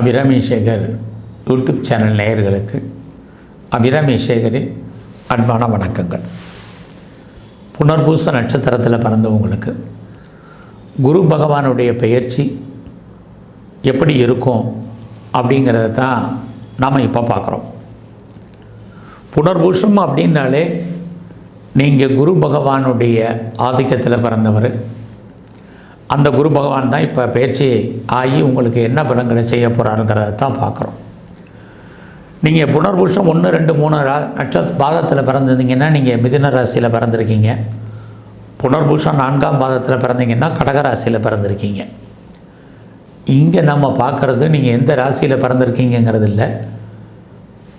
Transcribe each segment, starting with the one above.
Abirami Sekar YouTube channel நேயர்களுக்கு அபிராமி சேகரின் அன்பான வணக்கங்கள். புனர்பூச நட்சத்திரத்தில் பிறந்தவங்களுக்கு குரு பகவானுடைய பெயர்ச்சி எப்படி இருக்கும் அப்படிங்கிறத தான் நாம் இப்போ பார்க்குறோம். புனர்பூஷம் அப்படின்னாலே நீங்கள் குரு பகவானுடைய ஆதிக்கத்தில் பிறந்தவர். அந்த குரு பகவான் தான் இப்போ பயிற்சி ஆகி உங்களுக்கு என்ன பலன்களை செய்ய போகிறாருங்கிறத தான் பார்க்குறோம். நீங்கள் புனர்பூஷம் ஒன்று ரெண்டு மூணு ரா நட்சத்திர பாதத்தில் பிறந்திருந்தீங்கன்னா நீங்கள் மிதுன ராசியில் பிறந்திருக்கீங்க. புனர்பூஷம் நான்காம் பாதத்தில் பிறந்தீங்கன்னா கடக ராசியில் பிறந்திருக்கீங்க. இங்கே நம்ம பார்க்குறது நீங்கள் எந்த ராசியில் பிறந்திருக்கீங்கிறது இல்லை.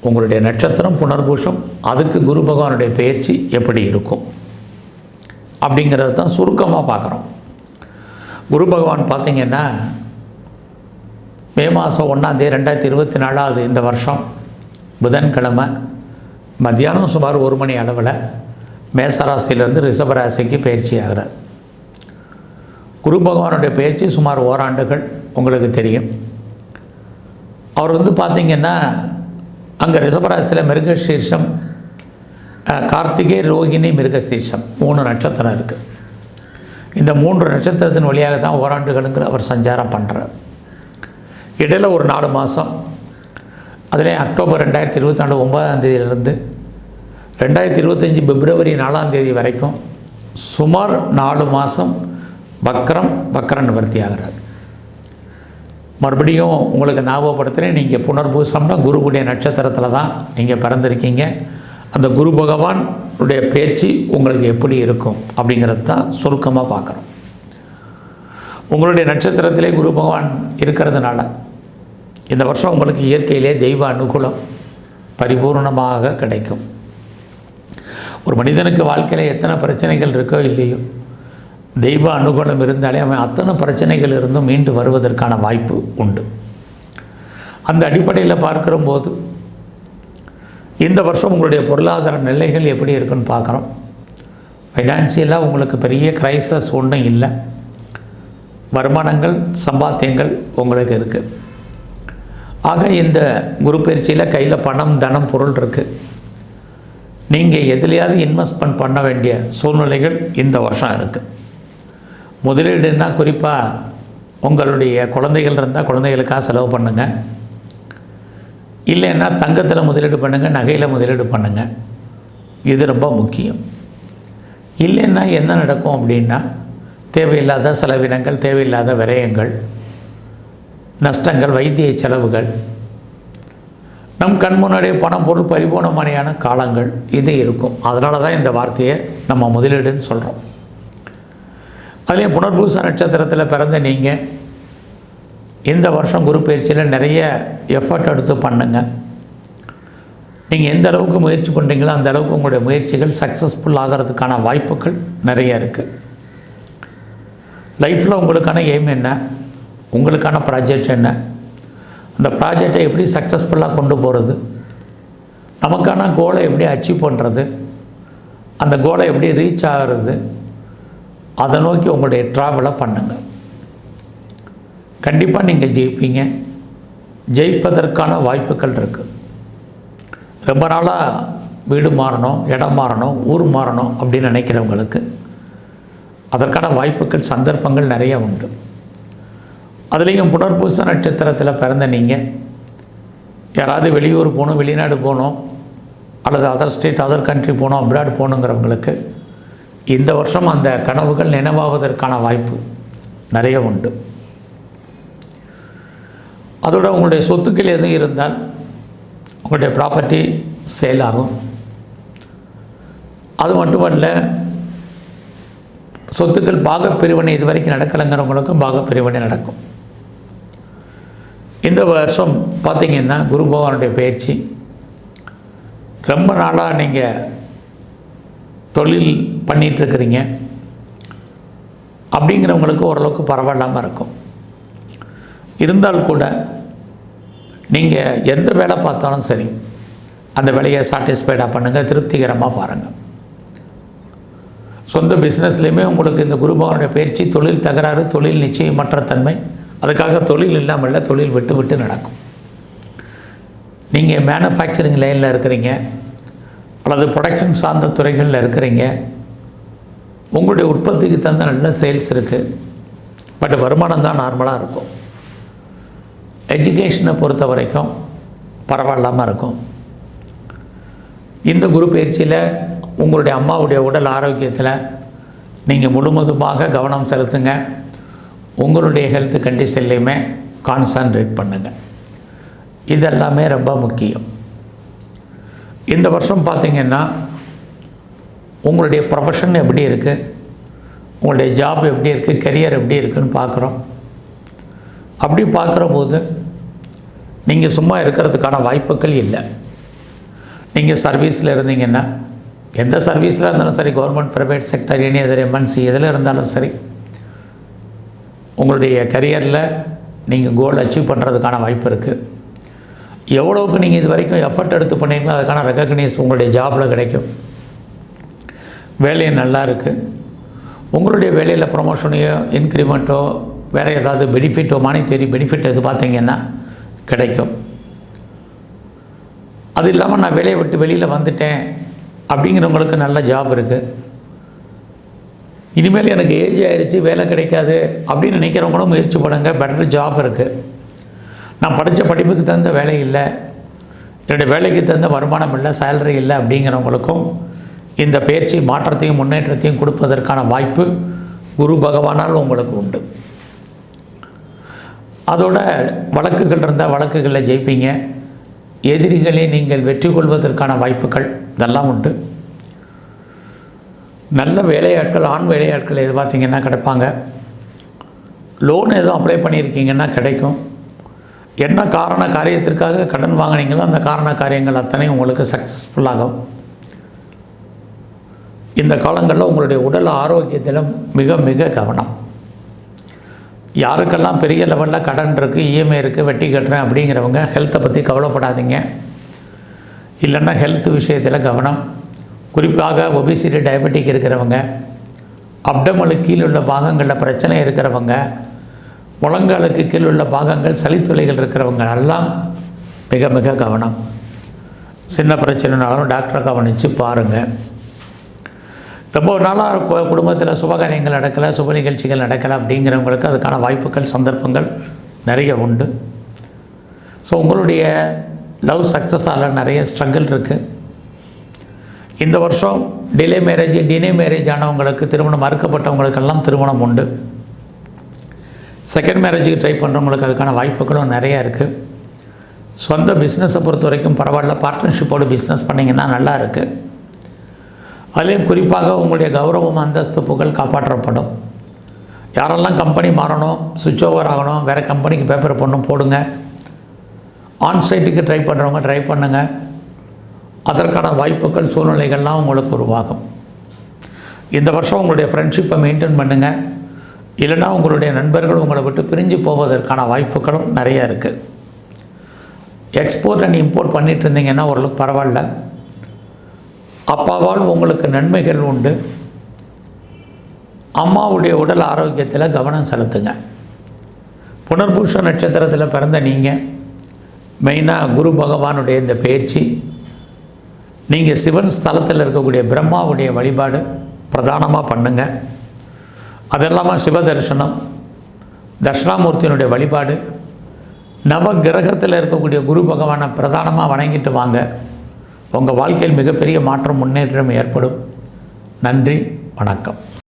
உங்களுடைய நட்சத்திரம் புனர்பூஷம் அதுக்கு குரு பகவானுடைய பயிற்சி எப்படி இருக்கும்? அப்படிங்கிறத தான் சுருக்கமாக பார்க்குறோம். குரு பகவான் பார்த்தீங்கன்னா மே மாதம் ஒன்றாந்தேதி ரெண்டாயிரத்தி இருபத்தி நாலாவது இந்த வருஷம் புதன்கிழமை. மத்தியானம் சுமார் ஒரு மணி அளவில் மேசராசியிலேருந்து ரிஷபராசிக்கு பயிற்சி ஆகிறார். குரு பகவானுடைய பயிற்சி சுமார் ஓராண்டுகள் உங்களுக்கு தெரியும். அவர் வந்து பார்த்திங்கன்னா அங்கே ரிஷபராசியில் மிருகசீர்ஷம் கார்த்திகை ரோகிணி மிருகசீர்ஷம் மூணு நட்சத்திரம் இருக்குது இந்த மூன்று நட்சத்திரத்தின் வழியாக தான் ஓராண்டுகளுங்கிற அவர் சஞ்சாரம் பண்ணுறார் இடையில ஒரு நாலு மாதம் அதிலே அக்டோபர் ரெண்டாயிரத்தி இருபத்தி நாலு ஒன்பதாம் தேதியிலிருந்து ரெண்டாயிரத்தி இருபத்தஞ்சி பிப்ரவரி நாலாம் தேதி வரைக்கும் சுமார் நாலு மாதம் பக்ரம் வக்ர நிவர்த்தி ஆகிறார். மறுபடியும் உங்களுக்கு ஞாபகப்படுத்துகிறேன் நீங்கள் புனர்பூசம்னா குருவுடைய நட்சத்திரத்தில் தான் நீங்கள் பிறந்திருக்கீங்க. அந்த குரு பகவானுடைய பேச்சு உங்களுக்கு எப்படி இருக்கும் அப்படிங்கிறது தான் சுருக்கமாக பார்க்குறோம் உங்களுடைய நட்சத்திரத்திலே குரு பகவான் இருக்கிறதுனால இந்த வருஷம் உங்களுக்கு இயற்கையிலே தெய்வ அனுகூலம் பரிபூர்ணமாக கிடைக்கும். ஒரு மனிதனுக்கு வாழ்க்கையில் எத்தனை பிரச்சனைகள் இருக்கோ இல்லையோ தெய்வ அனுகூலம் இருந்தாலே அவன் அத்தனை பிரச்சனைகள் இருந்தும் மீண்டு வருவதற்கான வாய்ப்பு உண்டு. அந்த அடிப்படையில் பார்க்கிற போது இந்த வருஷம் உங்களுடைய பொருளாதார நிலைகள் எப்படி இருக்குன்னு பார்க்குறோம். ஃபைனான்சியலாக உங்களுக்கு பெரிய கிரைசஸ் ஒன்றும் இல்லை. வருமானங்கள் சம்பாத்தியங்கள் உங்களுக்கு இருக்குது ஆக இந்த குரு பயிற்சியில் கையில் பணம் தனம் பொருள் இருக்குது நீங்கள் எதுலையாவது இன்வெஸ்ட்மெண்ட் பண்ண வேண்டிய சூழ்நிலைகள் இந்த வருஷம் இருக்குது முதலீடுன்னா குறிப்பாக உங்களுடைய குழந்தைகள் இருந்தால் குழந்தைகளுக்காக செலவு பண்ணுங்கள் இல்லைன்னா தங்கத்தில் முதலீடு பண்ணுங்கள் நகையில் முதலீடு பண்ணுங்கள் இது ரொம்ப முக்கியம். இல்லைன்னா என்ன நடக்கும் அப்படின்னா தேவையில்லாத செலவினங்கள் தேவையில்லாத விரயங்கள் நஷ்டங்கள் வைத்திய செலவுகள் நம் கண் முன்னாடியே பணம் பொருள் பரிபூர்ணமனையான காலங்கள் இது இருக்கும். அதனால தான் இந்த வார்த்தையை நம்ம முதலீடுன்னு சொல்கிறோம் அதுலேயும் புனர்பூச நட்சத்திரத்தில் பிறந்த நீங்கள் இந்த வருஷம் குரு பயிற்சியில் நிறைய எஃபர்ட் எடுத்து பண்ணுங்கள் நீங்கள் எந்த அளவுக்கு முயற்சி பண்ணுறீங்களோ அந்த அளவுக்கு உங்களுடைய முயற்சிகள் சக்ஸஸ்ஃபுல் ஆகிறதுக்கான வாய்ப்புகள் நிறைய இருக்குது லைஃப்பில் உங்களுக்கான எய்ம் என்ன? உங்களுக்கான ப்ராஜெக்ட் என்ன? அந்த ப்ராஜெக்டை எப்படி சக்ஸஸ்ஃபுல்லாக கொண்டு போகிறது நமக்கான கோலை எப்படி அச்சீவ் பண்ணுறது அந்த கோலை எப்படி ரீச் ஆகிறது? அதை நோக்கி உங்களுடைய ட்ராவலை பண்ணுங்கள் கண்டிப்பாக நீங்கள் ஜெயிப்பீங்க. ஜெயிப்பதற்கான வாய்ப்புகள் இருக்குது ரொம்ப நாளாக வீடு மாறணும் இடம் மாறணும் ஊர் மாறணும் அப்படின்னு நினைக்கிறவங்களுக்கு அதற்கான வாய்ப்புகள் சந்தர்ப்பங்கள் நிறைய உண்டு. அதுலேயும் புனர்பூச நட்சத்திரத்தில் பிறந்த நீங்கள் யாராவது வெளியூர் போகணும் வெளிநாடு போகணும் அல்லது அதர் ஸ்டேட் அதர் கண்ட்ரி போகணும் அப்ராட் போகணுங்கிறவங்களுக்கு இந்த வருஷம் அந்த கனவுகள் நினைவாவதற்கான வாய்ப்பு நிறைய உண்டு. அதோட உங்களுடைய சொத்துக்கள் எதுவும் இருந்தால் உங்களுடைய ப்ராப்பர்ட்டி சேல் ஆகும். அது மட்டுமல்ல சொத்துக்கள் பாகப்பிரிவினை இது வரைக்கும் நடக்கலைங்கிறவங்களுக்கும் பாகப்பிரிவினை நடக்கும். இந்த வருஷம் பார்த்தீங்கன்னா குரு பகவானுடைய பயிற்சி. ரொம்ப நாளாக நீங்கள் தொழில் பண்ணிகிட்ருக்கிறீங்க அப்படிங்கிறவங்களுக்கு ஓரளவுக்கு பரவாயில்லாமல் இருக்கும். இருந்தால் கூட நீங்கள் எந்த வேலை பார்த்தாலும் சரி அந்த வேலையை சாட்டிஸ்ஃபைடாக பண்ணுங்கள் திருப்திகரமாக பாருங்கள் சொந்த பிஸ்னஸ்லேயுமே உங்களுக்கு இந்த குருபகனுடைய பயிற்சி தொழில் தகராறு தொழில் நிச்சயமற்ற தன்மை அதுக்காக தொழில் இல்லாமல் இல்லை தொழில் விட்டு விட்டு நடக்கும். நீங்கள் மேனுஃபேக்சரிங் லைனில் இருக்கிறீங்க அல்லது ப்ரொடக்ஷன் சார்ந்த துறைகளில் இருக்கிறீங்க உங்களுடைய உற்பத்திக்கு தகுந்த நல்ல சேல்ஸ் இருக்குது பட் வருமானம் தான் நார்மலாக இருக்கும். எஜுகேஷனை பொறுத்த வரைக்கும் பரவாயில்லாமல் இருக்கும். இந்த குரு பயிற்சியில் உங்களுடைய அம்மாவுடைய உடல் ஆரோக்கியத்தில் நீங்கள் முழுமதுமாக கவனம் செலுத்துங்க. உங்களுடைய ஹெல்த் கண்டிஷன்லேயுமே கான்சன்ட்ரேட் பண்ணுங்கள் இதெல்லாமே ரொம்ப முக்கியம். இந்த வருஷம் பார்த்திங்கன்னா உங்களுடைய ப்ரொஃபஷன் எப்படி இருக்குது உங்களுடைய ஜாப் எப்படி இருக்குது கெரியர் எப்படி இருக்குன்னு பார்க்குறோம் அப்படி பார்க்குற போது நீங்கள் சும்மா இருக்கிறதுக்கான வாய்ப்புகள் இல்லை. நீங்கள் சர்வீஸில் இருந்தீங்கன்னா எந்த சர்வீஸில் இருந்தாலும் சரி government private sector any other MNC எதில் இருந்தாலும் சரி உங்களுடைய கரியரில் நீங்கள் கோல் அச்சீவ் பண்ணுறதுக்கான வாய்ப்பு இருக்குது எவ்வளோவுக்கு நீங்கள் இது வரைக்கும் எஃபர்ட் எடுத்து பண்ணீங்களோ அதுக்கான ரெக்கக்னைஸ் உங்களுடைய ஜாபில் கிடைக்கும். வேலையும் நல்லா இருக்குது உங்களுடைய வேலையில் ப்ரொமோஷனையோ இன்க்ரிமெண்ட்டோ வேறு ஏதாவது பெனிஃபிட்டோ மானிட்டரி பெனிஃபிட் எது பார்த்தீங்கன்னா கிடைக்கும். அது இல்லாமல் நான் வேலையை விட்டு வெளியில் வந்துட்டேன் அப்படிங்கிறவங்களுக்கு நல்ல ஜாப் இருக்குது இனிமேல் எனக்கு ஏஜ் ஆயிடுச்சு வேலை கிடைக்காது அப்படின்னு நினைக்கிறவங்களும் முயற்சி பண்ணுங்க பெட்டர் ஜாப் இருக்குது நான் படித்த படிப்புக்கு தகுந்த வேலை இல்லை. என்னுடைய வேலைக்கு தகுந்த வருமானம் இல்லை சேலரி இல்லை அப்படிங்கிறவங்களுக்கும் இந்த பயிற்சி மாற்றத்தையும் முன்னேற்றத்தையும் கொடுப்பதற்கான வாய்ப்பு குரு பகவானால் உங்களுக்கு உண்டு. அதோட வழக்குகள் இருந்தால் வழக்குகளில் ஜெயிப்பீங்க. எதிரிகளை நீங்கள் வெற்றி கொள்வதற்கான வாய்ப்புகள் இதெல்லாம் உண்டு. நல்ல வேலையாட்கள் ஆண் வேலையாட்கள் எது பார்த்தீங்கன்னா கிடைப்பாங்க. லோன் எதுவும் அப்ளை பண்ணியிருக்கீங்கன்னா கிடைக்கும். என்ன காரண காரியத்திற்காக கடன் வாங்கினீங்களோ அந்த காரண காரியங்கள் அத்தனை உங்களுக்கு சக்ஸஸ்ஃபுல்லாகும் இந்த காலங்களில் உங்களுடைய உடல் ஆரோக்கியத்தில் மிக மிக கவனம். யாருக்கெல்லாம் பெரிய லெவலில் கடன் இருக்குது இஎம்ஐ இருக்குது வெட்டி கட்டுறேன் அப்படிங்கிறவங்க ஹெல்த்தை பற்றி கவலைப்படாதீங்க. இல்லைன்னா ஹெல்த் விஷயத்தில் கவனம். குறிப்பாக ஒபிசிட்டி டயபெட்டிக் இருக்கிறவங்க அப்டமலுக்கு கீழே உள்ள பாகங்களில் பிரச்சனை இருக்கிறவங்க முழங்காலுக்கு கீழ் உள்ள பாகங்கள் சளித்துளைகள் இருக்கிறவங்க எல்லாம் மிக மிக கவனம். சின்ன பிரச்சனைனாலும் டாக்டரை கவனித்து பாருங்கள் ரொம்ப நாளாக குடும்பத்தில் சுபகாரியங்கள் நடக்கலை சுப நிகழ்ச்சிகள் நடக்கலை அப்படிங்கிறவங்களுக்கு அதுக்கான வாய்ப்புகள் சந்தர்ப்பங்கள் நிறைய உண்டு. ஸோ உங்களுடைய லவ் சக்ஸஸால் நிறைய ஸ்ட்ரகிள் இருக்குது இந்த வருஷம் டிலே மேரேஜ் டினே மேரேஜ் ஆனவங்களுக்கு திருமணம் மறுக்கப்பட்டவங்களுக்கெல்லாம் திருமணம் உண்டு. செகண்ட் மேரேஜுக்கு ட்ரை பண்ணுறவங்களுக்கு அதுக்கான வாய்ப்புகளும் நிறையா இருக்குது சொந்த பிஸ்னஸை பொறுத்த வரைக்கும் பரவாயில்ல பார்ட்னர்ஷிப்போடு பிஸ்னஸ் பண்ணிங்கன்னா நல்லா இருக்குது அதுலேயும் குறிப்பாக உங்களுடைய கௌரவம் அந்தஸ்து புகழ் காப்பாற்றப்படும். யாரெல்லாம் கம்பெனி மாறணும் சுவிட்ச் ஓவர் ஆகணும் வேறு கம்பெனிக்கு பேப்பர் பண்ணணும் போடுங்க. ஆன்சைட்டுக்கு ட்ரை பண்ணுறவங்க ட்ரை பண்ணுங்கள் அதற்கான வாய்ப்புகள் சூழ்நிலைகள்லாம் உங்களுக்கு உருவாகும். இந்த வருஷம் உங்களுடைய ஃப்ரெண்ட்ஷிப்பை மெயின்டைன் பண்ணுங்கள் இல்லைன்னா உங்களுடைய நண்பர்கள் உங்களை விட்டு பிரிஞ்சு போவதற்கான வாய்ப்புகளும் நிறைய இருக்குது எக்ஸ்போர்ட் அண்ட் இம்போர்ட் பண்ணிட்டு இருந்தீங்கன்னா ஓரளவுக்கு பரவாயில்ல. அப்பாவால் உங்களுக்கு நன்மைகள் உண்டு. அம்மாவுடைய உடல் ஆரோக்கியத்தில் கவனம் செலுத்துங்க. புனர்பூஷ நட்சத்திரத்தில் பிறந்த நீங்கள் மெயினாக குரு பகவானுடைய இந்த பயிற்சி நீங்கள் சிவன் ஸ்தலத்தில் இருக்கக்கூடிய பிரம்மாவுடைய வழிபாடு பிரதானமாக பண்ணுங்க. அது இல்லாமல் சிவ தரிசனம் தட்சிணாமூர்த்தியினுடைய வழிபாடு நவ கிரகத்தில் இருக்கக்கூடிய குரு பகவானை பிரதானமாக வணங்கிட்டு வாங்க. உங்கள் வாழ்க்கையில் மிகப்பெரிய மாற்றம் முன்னேற்றம் ஏற்படும். நன்றி வணக்கம்.